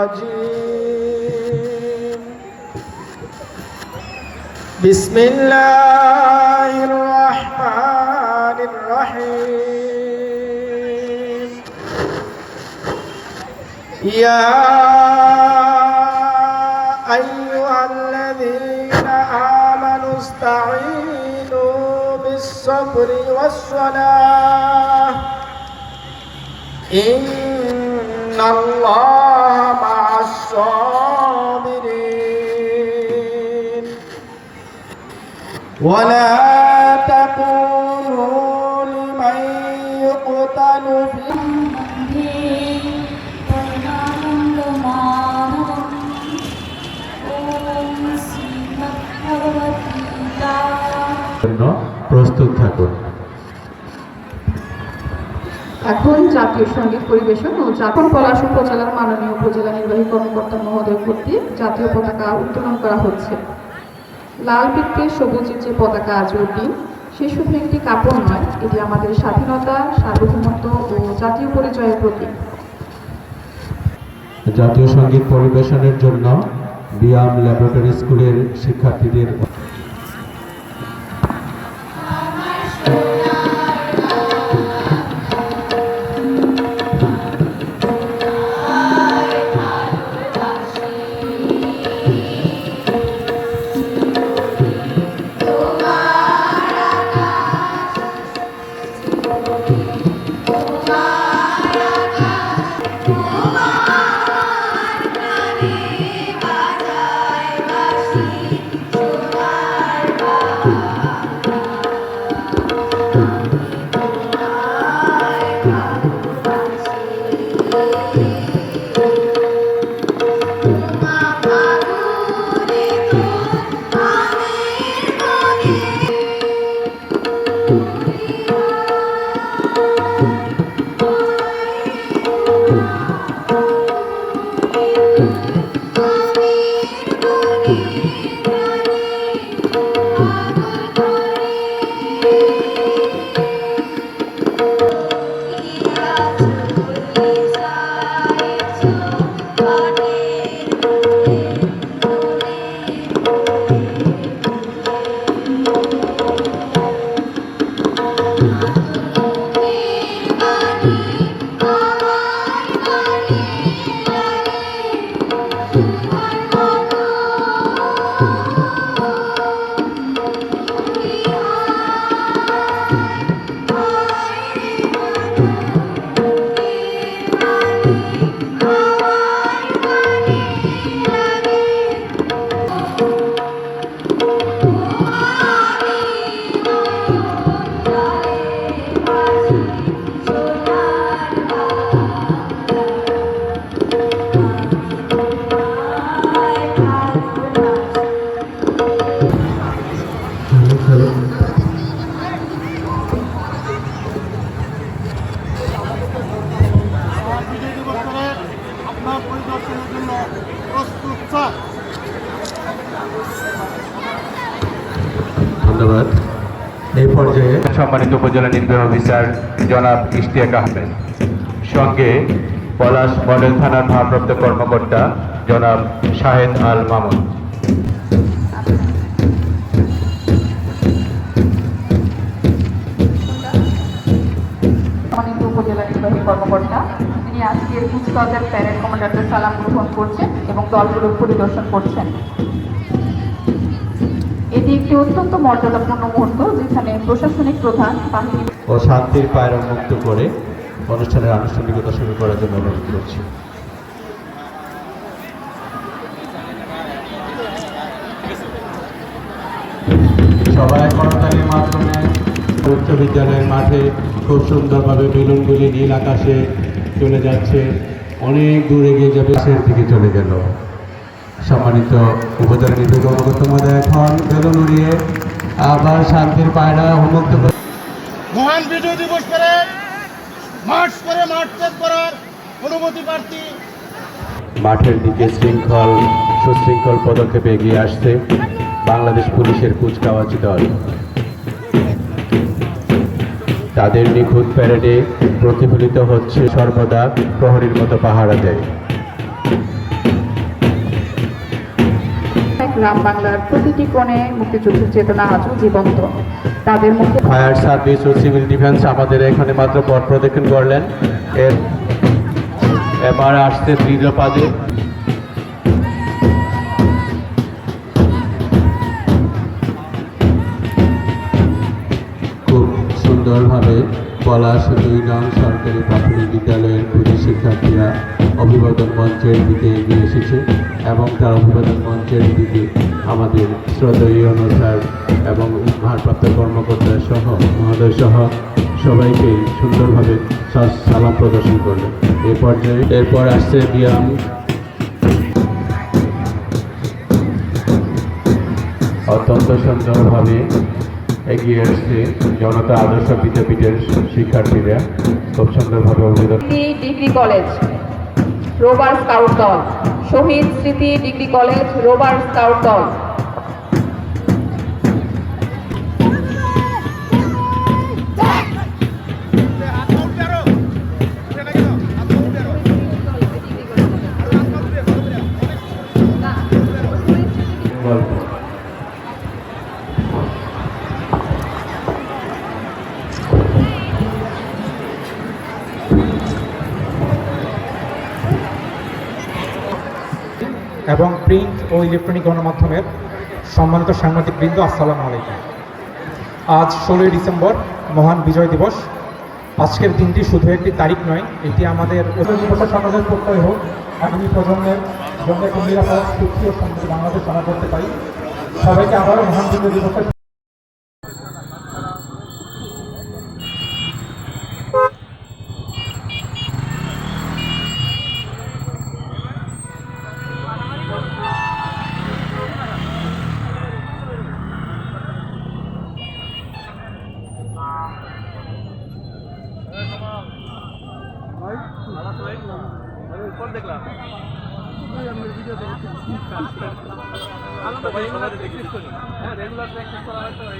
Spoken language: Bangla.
الرجيم. بسم الله الرحمن الرحيم. يا أيها الذين آمنوا استعينوا بالصبر والصلاة. إن الله الصابرين ولا تقولوا لمن يقتل في জন্য প্রস্তুত থাকুন এখন জাতীয় সঙ্গীত পরিবেশন ও জাতীয় পলাশ উপজেলার মাননীয় উপজেলা নির্বাহী কর্মকর্তা মহোদয় কর্তৃক জাতীয় পতাকা উত্তোলন করা হচ্ছে। লাল বৃত্তে সবুজের যে পতাকা আজ উদ্দিন সে শুধু একটি কাপড় নয়, এটি আমাদের স্বাধীনতা, সার্বভৌমত্ব ও জাতীয় পরিচয়ের প্রতীক। জাতীয় সংগীত পরিবেশনের জন্য বিয়াম ল্যাবরেটরি স্কুলের শিক্ষার্থীদের স্যার ধন্যবাদ। সম্মানিত উপজেলা নির্বাহী অফিসার জনাব ইশতিয়াক আহমেদ, সঙ্গে পলাশ মডেল থানার ভারপ্রাপ্ত কর্মকর্তা জনাব শাহেদ আল মামুন। কুচকাওয়াজের প্যারেড কমান্ডারদের সালাম গ্রহণ করছেন এবং দলগুলোর পরিদর্শন করছেন। এটি একটি অত্যন্ত মর্যাদাপূর্ণ মুহূর্ত, যেখানে প্রশাসনিক প্রধান ও শান্তির পায়রা মুক্ত করে অনুষ্ঠানের আনুষ্ঠানিকতা শুরু করার জন্য অনুরোধ করছি। সবাই করতালির মাধ্যমে উচ্চ বিদ্যালয়ের মাঠে খুব সুন্দরভাবে বেলুনগুলি নীল আকাশে চলে যাচ্ছে। অনেক দূর এগিয়ে যাবে শেষ দিকে চলে গেল। সম্মানিত উপজেলা নির্বাহী কর্মকর্তা মহোদয় এখন বেলুন উড়িয়ে আবার শান্তির পায়রা উন্মুক্ত মহান বিজয় দিবস করে মার্চ করে ত্যাগ করার অনুমতি প্রার্থী। মাঠের দিকে শৃঙ্খল সুশৃঙ্খল পদক্ষেপে এগিয়ে আসছে বাংলাদেশ পুলিশের কুচকাওয়াজ দল। তাদের নিখুঁত প্যারেডে প্রতিফলিত হচ্ছে সর্বদা প্রহরীর মতো পাহারা দেয়। গ্রাম বাংলার প্রতিটি কোণে মুক্তিযুদ্ধের চেতনা আজও জীবন্ত। তাদের মুখে ফায়ার সার্ভিস ও সিভিল ডিফেন্স আমাদের এখানে মাত্র পথ প্রদক্ষিণ করলেন। এর এবার আসতে দৃঢ় পাদে। সুন্দরভাবে পলাশ দুই নং সরকারি প্রাথমিক বিদ্যালয়ের পুরী শিক্ষার্থীরা অভিবাদন মঞ্চের দিকে এগিয়ে এসেছে এবং তার অভিবাদন মঞ্চের দিকে আমাদের শ্রদ্ধেয় অনুসার এবং ভারপ্রাপ্ত কর্মকর্তা সহ মহোদয় সহ সবাইকে সুন্দরভাবে সালাম প্রদর্শন করলেন। এ পর্যায়ে এরপর আসছে ব্যায়াম অত্যন্ত সুন্দরভাবে এগিয়ে আসছে জনতা আদর্শ বিদ্যাপীঠের শিক্ষার্থীরা। খুব সুন্দরভাবে অভিযোগ ডিগ্রি কলেজ রোবার স্কাউট দল। শহীদ স্মৃতি ডিগ্রি কলেজ রোবার স্কাউট দল। এবং প্রিন্ট ও ইলেকট্রনিক গণমাধ্যমের সম্মানিত সাংবাদিকবৃন্দ, আসসালামু আলাইকুম। আজ ষোলোই ডিসেম্বর, মহান বিজয় দিবস। আজকের দিনটি শুধু একটি তারিখ নয়, এটি আমাদের সমাজের প্রত্যয় হোক, আগামী প্রজন্মের জন্য বাংলাদেশ করতে পারি। সবাইকে আবারও মহান বিজয় দিবসের দেখলাম ভিডিও দেখি হ্যাঁ রেগুলার প্র্যাকটিস করা হয়